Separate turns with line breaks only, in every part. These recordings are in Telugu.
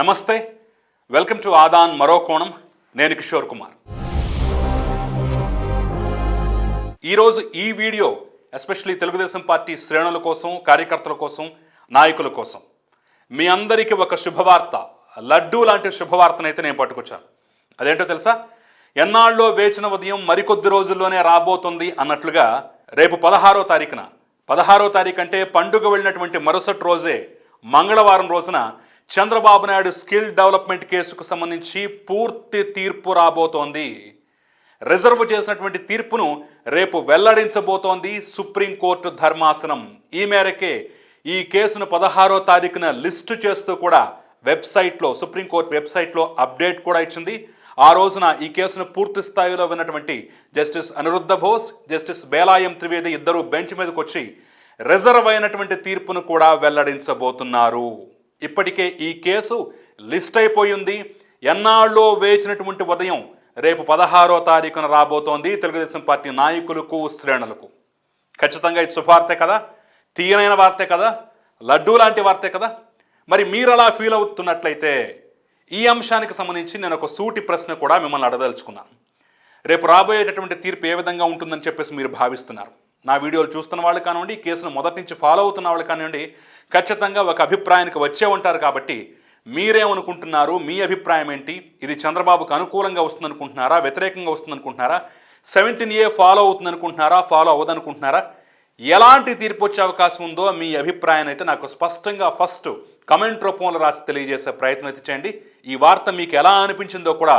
నమస్తే. వెల్కమ్ టు ఆదాన్ మరో కోణం. నేను కిషోర్ కుమార్. ఈరోజు ఈ వీడియో ఎస్పెషల్లీ తెలుగుదేశం పార్టీ శ్రేణుల కోసం కార్యకర్తల కోసం నాయకుల కోసం. మీ అందరికీ ఒక శుభవార్త లడ్డూ లాంటి శుభవార్తనైతే నేను పట్టుకొచ్చాను. అదేంటో తెలుసా? ఎన్నాళ్ళలో వేచిన ఉదయం మరికొద్ది రోజుల్లోనే రాబోతుంది అన్నట్లుగా రేపు పదహారో తారీఖున పదహారో తారీఖు అంటే పండుగ వెళ్ళినటువంటి మరుసటి రోజే మంగళవారం రోజున చంద్రబాబు నాయుడు స్కిల్ డెవలప్మెంట్ కేసుకు సంబంధించి పూర్తి తీర్పు రాబోతోంది. రిజర్వ్ చేసినటువంటి తీర్పును రేపు వెల్లడించబోతోంది సుప్రీంకోర్టు ధర్మాసనం. ఈ మేరకే ఈ కేసును పదహారో తారీఖున లిస్టు చేస్తూ కూడా వెబ్సైట్లో సుప్రీంకోర్టు వెబ్సైట్లో అప్డేట్ కూడా ఇచ్చింది. ఆ రోజున ఈ కేసును పూర్తి స్థాయిలో విన్నటువంటి జస్టిస్ అనిరుద్ధ బోస్ జస్టిస్ బేలాయం త్రివేది ఇద్దరు బెంచ్ మీదకి వచ్చి రిజర్వ్ అయినటువంటి తీర్పును కూడా వెల్లడించబోతున్నారు. ఇప్పటికే ఈ కేసు లిస్ట్ అయిపోయింది. ఎన్నాళ్ళో వేచినటువంటి ఉదయం రేపు పదహారో తారీఖున రాబోతోంది తెలుగుదేశం పార్టీ నాయకులకు శ్రేణులకు. ఖచ్చితంగా ఇది శుభార్తే కదా? తీయనైన వార్తే కదా? లడ్డూ లాంటి వార్తే కదా? మరి మీరు అలా ఫీల్ అవుతున్నట్లయితే ఈ అంశానికి సంబంధించి నేను ఒక సూటి ప్రశ్న కూడా మిమ్మల్ని అడదలుచుకున్నాను రేపు రాబోయేటటువంటి తీర్పు ఏ విధంగా ఉంటుందని చెప్పేసి మీరు భావిస్తున్నారు. నా వీడియోలు చూస్తున్న వాళ్ళు కానివ్వండి ఈ కేసును మొదటి నుంచి ఫాలో అవుతున్న వాళ్ళు కానివ్వండి ఖచ్చితంగా ఒక అభిప్రాయానికి వచ్చే ఉంటారు కాబట్టి మీరేమనుకుంటున్నారు? మీ అభిప్రాయం ఏంటి? ఇది చంద్రబాబుకు అనుకూలంగా వస్తుందనుకుంటున్నారా? వ్యతిరేకంగా వస్తుందనుకుంటున్నారా? సెవెంటీన్ ఏ ఫాలో అవుతుందనుకుంటున్నారా? ఫాలో అవ్వదనుకుంటున్నారా? ఎలాంటి తీర్పు వచ్చే అవకాశం ఉందో మీ అభిప్రాయాన్ని అయితే నాకు స్పష్టంగా ఫస్ట్ కమెంట్ రూపంలో రాసి తెలియజేసే ప్రయత్నం అయితే చేయండి. ఈ వార్త మీకు ఎలా అనిపించిందో కూడా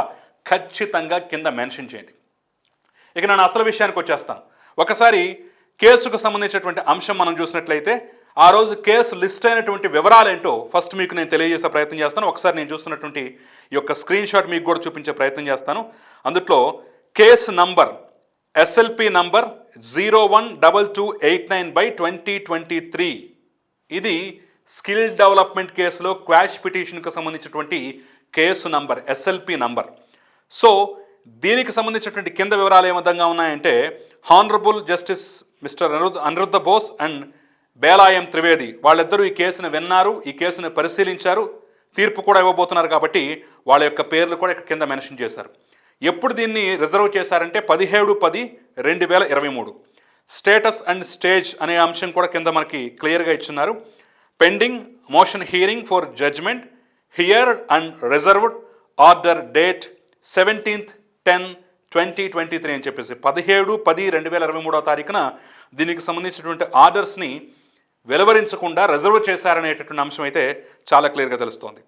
ఖచ్చితంగా కింద మెన్షన్ చేయండి. ఇక నేను అసలు విషయానికి వచ్చేస్తాను. ఒకసారి కేసుకు సంబంధించినటువంటి అంశం మనం చూసినట్లయితే ఆ రోజు కేసు లిస్ట్ అయినటువంటి వివరాలు ఏంటో ఫస్ట్ మీకు నేను తెలియజేసే ప్రయత్నం చేస్తాను. ఒకసారి నేను చూస్తున్నటువంటి ఈ యొక్క స్క్రీన్ షాట్ మీకు కూడా చూపించే ప్రయత్నం చేస్తాను. అందులో case number SLP number zero one double two eight nine by twenty twenty three ఇది స్కిల్ డెవలప్మెంట్ కేసులో క్వాష్ పిటిషన్కి సంబంధించినటువంటి case number SLP number. So దీనికి సంబంధించినటువంటి కింద వివరాలు ఏ విధంగా ఉన్నాయంటే honourable justice mister Aniruddha Aniruddha Bose and Bela M Trivedi. వాళ్ళిద్దరూ ఈ కేసును విన్నారు ఈ కేసును పరిశీలించారు తీర్పు కూడా ఇవ్వబోతున్నారు కాబట్టి వాళ్ళ యొక్క పేర్లు కూడా ఇక్కడ కింద మెన్షన్ చేశారు. ఎప్పుడు దీన్ని రిజర్వ్ చేశారంటే పదిహేడు పది రెండు వేల ఇరవై మూడు. స్టేటస్ అండ్ స్టేజ్ అనే అంశం కూడా కింద మనకి క్లియర్గా ఇచ్చున్నారు. Pending motion hearing for judgment here and reserved order date seventeenth ten twenty twenty three అని చెప్పేసి పదిహేడు పది రెండు వేల ఇరవై మూడవ తారీఖున దీనికి సంబంధించినటువంటి ఆర్డర్స్ని వెలువరించకుండా రిజర్వ్ చేశారనేటటువంటి అంశం అయితే చాలా క్లియర్గా తెలుస్తోంది.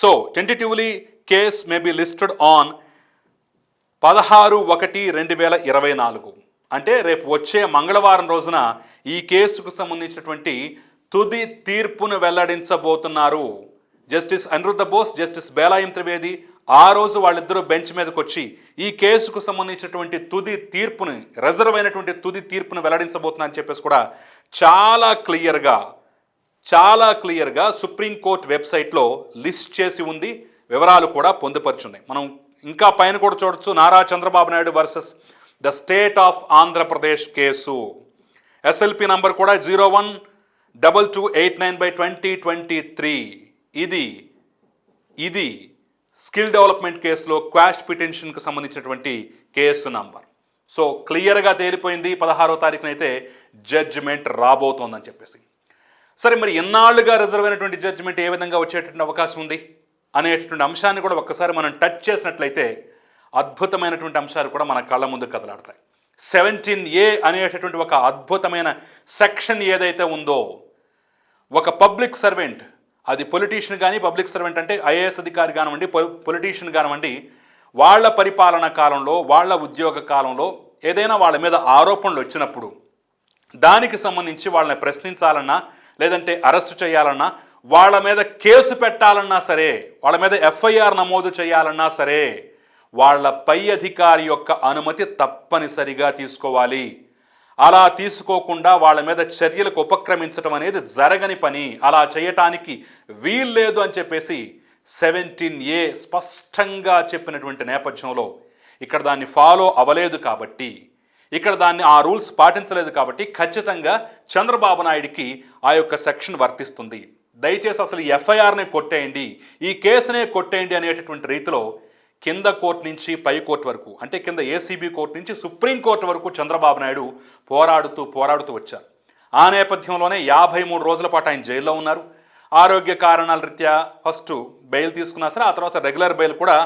So tentatively case may be listed on పదహారు ఒకటి రెండు వేల ఇరవై నాలుగు. అంటే రేపు వచ్చే మంగళవారం రోజున ఈ కేసుకు సంబంధించినటువంటి తుది తీర్పును వెల్లడించబోతున్నారు. జస్టిస్ అనిరుద్ధ బోస్ జస్టిస్ బేలాయం త్రివేది ఆ రోజు వాళ్ళిద్దరూ బెంచ్ మీదకి వచ్చి ఈ కేసుకు సంబంధించినటువంటి తుది తీర్పుని రిజర్వ్ అయినటువంటి తుది తీర్పును వెల్లడించబోతున్నా అని చెప్పేసి కూడా చాలా క్లియర్గా చాలా క్లియర్గా సుప్రీంకోర్టు వెబ్సైట్లో లిస్ట్ చేసి ఉంది. వివరాలు కూడా పొందుపరుచున్నాయి. మనం ఇంకా పైన కూడా చూడొచ్చు. Nara Chandrababu Naidu versus the state of Andhra Pradesh case. SLP number కూడా zero one double two eight nine by twenty twenty three. ఇది ఇది స్కిల్ డెవలప్మెంట్ కేసులో క్వాష్ పిటెన్షన్కి సంబంధించినటువంటి కేసు నంబర్. సో క్లియర్గా తేలిపోయింది పదహారో తారీఖున అయితే జడ్జిమెంట్ రాబోతోందని చెప్పేసి. సరే మరి ఎన్నాళ్ళుగా రిజర్వ్ అయినటువంటి జడ్జిమెంట్ ఏ విధంగా వచ్చేటటువంటి అవకాశం ఉంది అనేటటువంటి అంశాన్ని కూడా ఒక్కసారి మనం టచ్ చేసినట్లయితే అద్భుతమైనటువంటి అంశాలు కూడా మన కళ్ళ ముందు కదలాడతాయి. సెవెంటీన్ ఏ అనేటటువంటి ఒక అద్భుతమైన సెక్షన్ ఏదైతే ఉందో ఒక పబ్లిక్ సర్వెంట్ అది పొలిటీషియన్ కానీ పబ్లిక్ సర్వెంట్ అంటే ఐఏఎస్ అధికారి కానివ్వండి పొలిటీషియన్ కానివ్వండి వాళ్ళ పరిపాలన కాలంలో వాళ్ళ ఉద్యోగ కాలంలో ఏదైనా వాళ్ళ మీద ఆరోపణలు వచ్చినప్పుడు దానికి సంబంధించి వాళ్ళని ప్రశ్నించాలన్నా లేదంటే అరెస్టు చేయాలన్నా వాళ్ళ మీద కేసు పెట్టాలన్నా సరే వాళ్ళ మీద ఎఫ్ఐఆర్ నమోదు చేయాలన్నా సరే వాళ్ళ పై అధికారి యొక్క అనుమతి తప్పనిసరిగా తీసుకోవాలి. అలా తీసుకోకుండా వాళ్ళ మీద చర్యలకు ఉపక్రమించడం అనేది జరగని పని. అలా చేయటానికి వీల్లేదు అని చెప్పేసి సెవెంటీన్ ఏ స్పష్టంగా చెప్పినటువంటి నేపథ్యంలో ఇక్కడ దాన్ని ఫాలో అవ్వలేదు కాబట్టి ఇక్కడ దాన్ని ఆ రూల్స్ పాటించలేదు కాబట్టి ఖచ్చితంగా చంద్రబాబు నాయుడికి ఆ యొక్క సెక్షన్ వర్తిస్తుంది. దయచేసి అసలు ఎఫ్ఐఆర్నే కొట్టేయండి ఈ కేసునే కొట్టేయండి అనేటటువంటి రీతిలో కింద కోర్టు నుంచి పై కోర్టు వరకు అంటే కింద ఏసీబీ కోర్టు నుంచి సుప్రీంకోర్టు వరకు చంద్రబాబు నాయుడు పోరాడుతూ పోరాడుతూ వచ్చారు. ఆ నేపథ్యంలోనే యాభై మూడు రోజుల పాటు ఆయన జైల్లో ఉన్నారు. ఆరోగ్య కారణాల రీత్యా ఫస్ట్ బెయిల్ తీసుకున్నా సరే ఆ తర్వాత రెగ్యులర్ బెయిల్ కూడా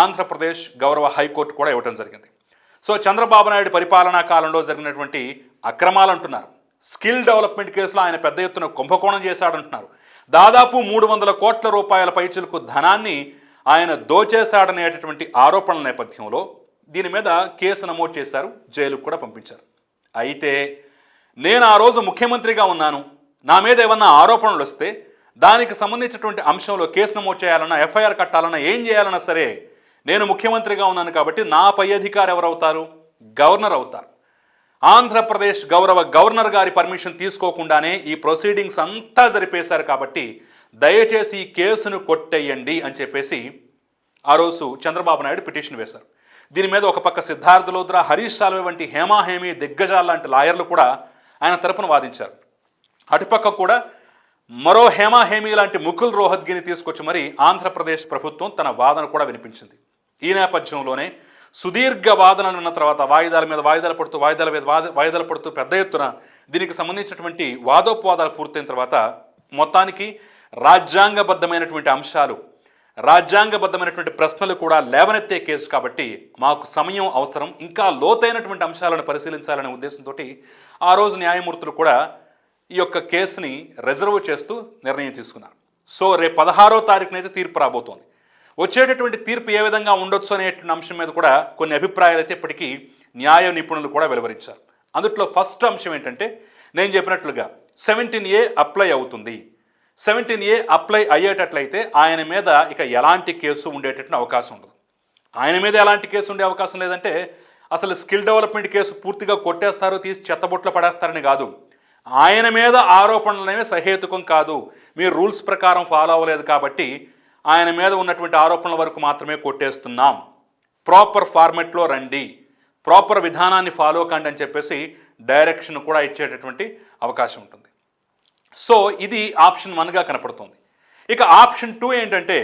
ఆంధ్రప్రదేశ్ గౌరవ హైకోర్టు కూడా ఇవ్వడం జరిగింది. సో చంద్రబాబు నాయుడు పరిపాలనా కాలంలో జరిగినటువంటి అక్రమాలు అంటున్నారు. స్కిల్ డెవలప్మెంట్ కేసులో ఆయన పెద్ద ఎత్తున కుంభకోణం చేశాడంటున్నారు. దాదాపు మూడు వందల కోట్ల రూపాయల పైచులకు ధనాన్ని ఆయన దోచేశాడనేటటువంటి ఆరోపణల నేపథ్యంలో దీని మీద కేసు నమోదు చేశారు జైలుకు కూడా పంపించారు. అయితే నేను ఆ రోజు ముఖ్యమంత్రిగా ఉన్నాను. నా మీద ఏమన్నా ఆరోపణలు వస్తే దానికి సంబంధించినటువంటి అంశంలో కేసు నమోదు చేయాలన్నా ఎఫ్ఐఆర్ కట్టాలన్నా ఏం చేయాలన్నా సరే నేను ముఖ్యమంత్రిగా ఉన్నాను కాబట్టి నా పై అధికారి ఎవరవుతారు? గవర్నర్ అవుతారు. ఆంధ్రప్రదేశ్ గౌరవ గవర్నర్ గారి పర్మిషన్ తీసుకోకుండానే ఈ ప్రొసీడింగ్స్ అంతా జరిపేశారు కాబట్టి దయచేసి ఈ కేసును కొట్టేయండి అని చెప్పేసి ఆ రోజు చంద్రబాబు నాయుడు పిటిషన్ వేశారు. దీని మీద ఒక పక్క సిద్ధార్థ లోద్రా హరీష్ సాల్వే వంటి హేమాహేమి దిగ్గజాల్ లాంటి లాయర్లు కూడా ఆయన తరపున వాదించారు. అటుపక్క కూడా మరో హేమాహేమి లాంటి ముకుల్ రోహత్గిని తీసుకొచ్చి మరి ఆంధ్రప్రదేశ్ ప్రభుత్వం తన వాదన కూడా వినిపించింది. ఈ నేపథ్యంలోనే సుదీర్ఘ వాదనలు ఉన్న తర్వాత వాయిదాల మీద వాయిదాలు పడుతూ వాయిదాల మీద వాద వాయిదాలు పడుతూ పెద్ద ఎత్తున దీనికి సంబంధించినటువంటి వాదోపవాదాలు పూర్తయిన తర్వాత మొత్తానికి రాజ్యాంగబద్ధమైనటువంటి అంశాలు రాజ్యాంగబద్ధమైనటువంటి ప్రశ్నలు కూడా లేవనెత్తే కేసు కాబట్టి మాకు సమయం అవసరం ఇంకా లోతైనటువంటి అంశాలను పరిశీలించాలనే ఉద్దేశంతో ఆ రోజు న్యాయమూర్తులు కూడా ఈ యొక్క కేసుని రిజర్వ్ చేస్తూ నిర్ణయం తీసుకున్నారు. సో రేపు పదహారో తారీఖునైతే తీర్పు రాబోతోంది. వచ్చేటటువంటి తీర్పు ఏ విధంగా ఉండొచ్చు అనేటువంటి అంశం మీద కూడా కొన్ని అభిప్రాయాలు అయితే ఇప్పటికీ న్యాయ నిపుణులు కూడా వెలువరించారు. అందుట్లో ఫస్ట్ అంశం ఏంటంటే నేను చెప్పినట్లుగా సెవెంటీన్ ఏ అప్లై అవుతుంది. సెవెంటీన్ ఏ అప్లై అయ్యేటట్లయితే ఆయన మీద ఇక ఎలాంటి కేసు ఉండేటటువంటి అవకాశం ఉండదు. ఆయన మీద ఎలాంటి కేసు ఉండే అవకాశం లేదంటే అసలు స్కిల్ డెవలప్మెంట్ కేసు పూర్తిగా కొట్టేస్తారు తీసి చెత్తబొట్లు పడేస్తారని కాదు. ఆయన మీద ఆరోపణలు అనేవి సహేతుకం కాదు. మీరు రూల్స్ ప్రకారం ఫాలో అవ్వలేదు కాబట్టి ఆయన మీద ఉన్నటువంటి ఆరోపణల వరకు మాత్రమే కొట్టేస్తున్నాం. ప్రాపర్ ఫార్మెట్లో రండి. ప్రాపర్ విధానాన్ని ఫాలో కండి అని చెప్పేసి డైరెక్షన్ కూడా ఇచ్చేటటువంటి అవకాశం ఉంటుంది. సో ఇది ఆప్షన్ వన్గా కనపడుతుంది. ఇక ఆప్షన్ టూ ఏంటంటే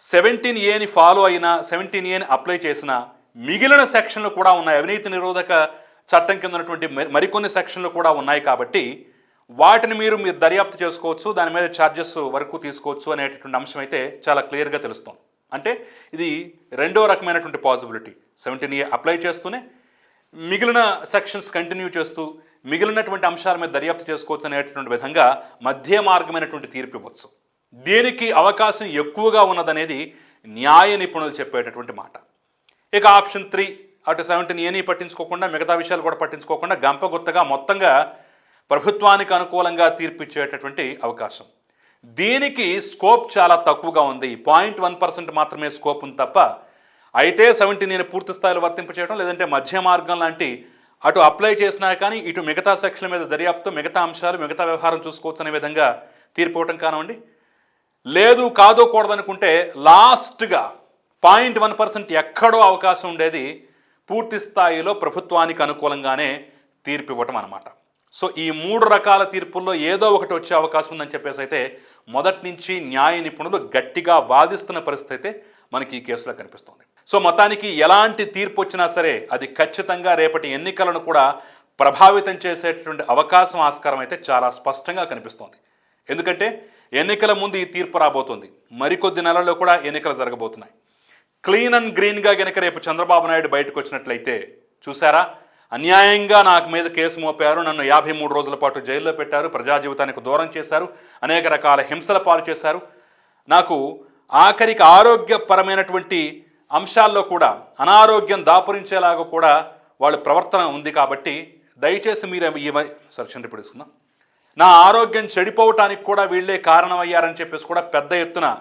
సెవెంటీన్ ఏని ఫాలో అయినా సెవెంటీన్ ఏని అప్లై చేసినా మిగిలిన సెక్షన్లు కూడా ఉన్నాయి. అవినీతి నిరోధక చట్టం కింద ఉన్నటువంటి మరికొన్ని సెక్షన్లు కూడా ఉన్నాయి కాబట్టి వాటిని మీరు మీరు దర్యాప్తు చేసుకోవచ్చు దాని మీద ఛార్జెస్ వరకు తీసుకోవచ్చు అనేటటువంటి అంశం అయితే చాలా క్లియర్గా తెలుస్తుంది. అంటే ఇది రెండో రకమైనటువంటి పాసిబిలిటీ సెవెంటీన్ ఏ అప్లై చేస్తూనే మిగిలిన సెక్షన్స్ కంటిన్యూ చేస్తూ మిగిలినటువంటి అంశాల మీద దర్యాప్తు చేసుకోవచ్చు అనేటటువంటి విధంగా మధ్య మార్గమైనటువంటి తీర్పు ఇవ్వచ్చు. దీనికి అవకాశం ఎక్కువగా ఉన్నదనేది న్యాయ నిపుణులు చెప్పేటటువంటి మాట. ఇక ఆప్షన్ త్రీ అటు సెవెంటీన్ ఏని పట్టించుకోకుండా మిగతా విషయాలు కూడా పట్టించుకోకుండా గంపగుత్తగా మొత్తంగా ప్రభుత్వానికి అనుకూలంగా తీర్పిచ్చేటటువంటి అవకాశం. దీనికి స్కోప్ చాలా తక్కువగా ఉంది. పాయింట్ వన్ పర్సెంట్ మాత్రమే స్కోప్ ఉంది తప్ప అయితే సెవెంటీ నేను పూర్తి స్థాయిలో వర్తింపచేయడం లేదంటే మధ్య మార్గం లాంటి అటు అప్లై చేసినా కానీ ఇటు మిగతా సెక్షన్ల మీద దర్యాప్తు మిగతా అంశాలు మిగతా వ్యవహారం చూసుకోవచ్చు అనే విధంగా తీర్పు ఇవ్వటం కానివ్వండి. లేదు కాదో కూడదనుకుంటే లాస్ట్గా పాయింట్ వన్ పర్సెంట్ ఎక్కడో అవకాశం ఉండేది పూర్తి స్థాయిలో ప్రభుత్వానికి అనుకూలంగానే తీర్పు ఇవ్వటం అనమాట సో ఈ మూడు రకాల తీర్పుల్లో ఏదో ఒకటి వచ్చే అవకాశం ఉందని చెప్పేసి అయితే మొదటి నుంచి న్యాయ నిపుణులు గట్టిగా వాదిస్తున్న పరిస్థితి అయితే మనకి ఈ కేసులో కనిపిస్తుంది. సో మతానికి ఎలాంటి తీర్పు వచ్చినా సరే అది ఖచ్చితంగా రేపటి ఎన్నికలను కూడా ప్రభావితం చేసేటటువంటి అవకాశం ఆస్కారం అయితే చాలా స్పష్టంగా కనిపిస్తోంది. ఎందుకంటే ఎన్నికల ముందు ఈ తీర్పు రాబోతుంది. మరికొద్ది నెలల్లో కూడా ఎన్నికలు జరగబోతున్నాయి. క్లీన్ అండ్ గ్రీన్గా గనక రేపు చంద్రబాబు నాయుడు బయటకు వచ్చినట్లయితే చూసారా అన్యాయంగా నాకు మీద కేసు మోపారు నన్ను యాభై మూడు రోజుల పాటు జైల్లో పెట్టారు ప్రజా జీవితానికి దూరం చేశారు అనేక రకాల హింసల పాలు చేశారు. నాకు ఆఖరికి ఆరోగ్యపరమైనటువంటి అంశాల్లో కూడా అనారోగ్యం దాపురించేలాగా కూడా వాళ్ళ ప్రవర్తన ఉంది కాబట్టి దయచేసి మీరు ఈ సరే చంద్ర తీసుకుందాం నా ఆరోగ్యం చెడిపోవటానికి కూడా వీళ్ళే కారణమయ్యారని చెప్పేసి కూడా పెద్ద ఎత్తున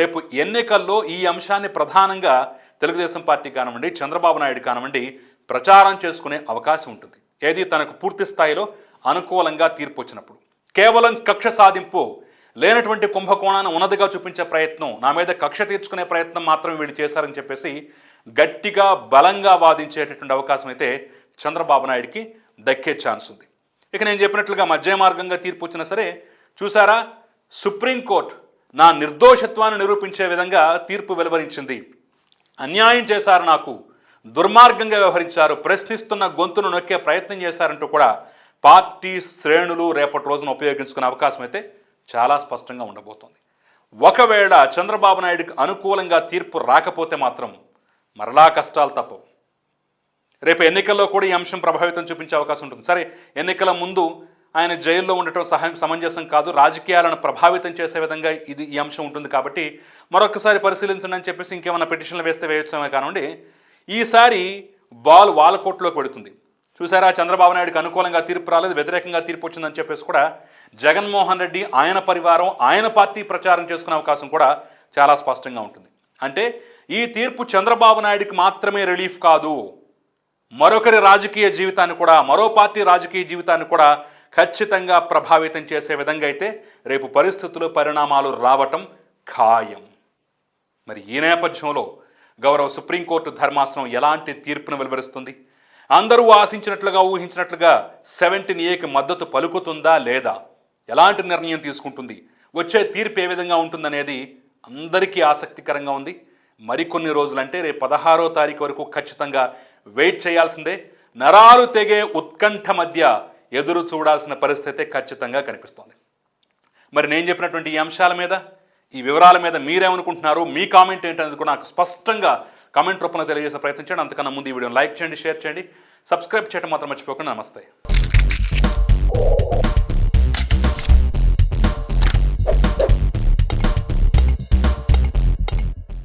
రేపు ఎన్నికల్లో ఈ అంశాన్ని ప్రధానంగా తెలుగుదేశం పార్టీ కానివ్వండి చంద్రబాబు నాయుడు కానివ్వండి ప్రచారం చేసుకునే అవకాశం ఉంటుంది. ఏది తనకు పూర్తి స్థాయిలో అనుకూలంగా తీర్పు వచ్చినప్పుడు. కేవలం కక్ష సాధింపు లేనటువంటి కుంభకోణాన్ని ఉన్నదిగా చూపించే ప్రయత్నం నా మీద కక్ష తీర్చుకునే ప్రయత్నం మాత్రమే వీళ్ళు చేశారని చెప్పేసి గట్టిగా బలంగా వాదించేటటువంటి అవకాశం అయితే చంద్రబాబు నాయుడికి దక్కే ఛాన్స్ ఉంది. ఇక నేను చెప్పినట్లుగా మధ్య మార్గంగా తీర్పు వచ్చినా సరే చూసారా? సుప్రీంకోర్టు నా నిర్దోషత్వాన్ని నిరూపించే విధంగా తీర్పు వెలువరించింది. అన్యాయం చేశారు నాకు. దుర్మార్గంగా వ్యవహరించారు. ప్రశ్నిస్తున్న గొంతును నొక్కే ప్రయత్నం చేశారంటూ కూడా పార్టీ శ్రేణులు రేపటి రోజున ఉపయోగించుకునే అవకాశం అయితే చాలా స్పష్టంగా ఉండబోతోంది. ఒకవేళ చంద్రబాబు నాయుడుకి అనుకూలంగా తీర్పు రాకపోతే మాత్రం మరలా కష్టాలు తప్పవు. రేపు ఎన్నికల్లో కూడా ఈ అంశం ప్రభావితం చూపించే అవకాశం ఉంటుంది. సరే ఎన్నికల ముందు ఆయన జైల్లో ఉండటం సహాయం సమంజసం కాదు రాజకీయాలను ప్రభావితం చేసే విధంగా ఇది ఈ అంశం ఉంటుంది కాబట్టి మరొకసారి పరిశీలించండి అని చెప్పేసి ఇంకేమైనా పిటిషన్లు వేస్తే వేయొచ్చామే కానివ్వండి. ఈసారి బాల్ వాళ్ళ కోర్టులోకి పెడుతుంది చూసారా చంద్రబాబు నాయుడుకి అనుకూలంగా తీర్పు రాలేదు వ్యతిరేకంగా తీర్పు వచ్చిందని చెప్పేసి కూడా జగన్మోహన్ రెడ్డి ఆయన పరివారం ఆయన పార్టీ ప్రచారం చేసుకునే అవకాశం కూడా చాలా స్పష్టంగా ఉంటుంది. అంటే ఈ తీర్పు చంద్రబాబు నాయుడికి మాత్రమే రిలీఫ్ కాదు. మరొకరి రాజకీయ జీవితాన్ని కూడా మరో పార్టీ రాజకీయ జీవితాన్ని కూడా ఖచ్చితంగా ప్రభావితం చేసే విధంగా అయితే రేపు పరిస్థితులు పరిణామాలు రావటం ఖాయం. మరి ఈ నేపథ్యంలో గౌరవ సుప్రీంకోర్టు ధర్మాసనం ఎలాంటి తీర్పును వెలువరిస్తుంది? అందరూ ఆశించినట్లుగా ఊహించినట్లుగా సెవెంటీన్ ఏకి మద్దతు పలుకుతుందా లేదా? ఎలాంటి నిర్ణయం తీసుకుంటుంది? వచ్చే తీర్పు ఏ విధంగా ఉంటుందనేది అందరికీ ఆసక్తికరంగా ఉంది. మరికొన్ని రోజులంటే రేపు పదహారో తారీఖు వరకు ఖచ్చితంగా వెయిట్ చేయాల్సిందే. నరాలు తెగే ఉత్కంఠ మధ్య ఎదురు చూడాల్సిన పరిస్థితి ఖచ్చితంగా కనిపిస్తోంది. మరి నేను చెప్పినటువంటి ఈ అంశాల మీద ఈ వివరాల మీద మీరేమనుకుంటున్నారు మీ కామెంట్ ఏంటనేది కూడా నాకు స్పష్టంగా కామెంట్ రూపంలో తెలియజేసే ప్రయత్నం అంతకన్నా ముందు ఈ వీడియోని లైక్ చేయండి షేర్ చేయండి. సబ్స్క్రైబ్ చేయడం మాత్రం మర్చిపోకుండా నమస్తే.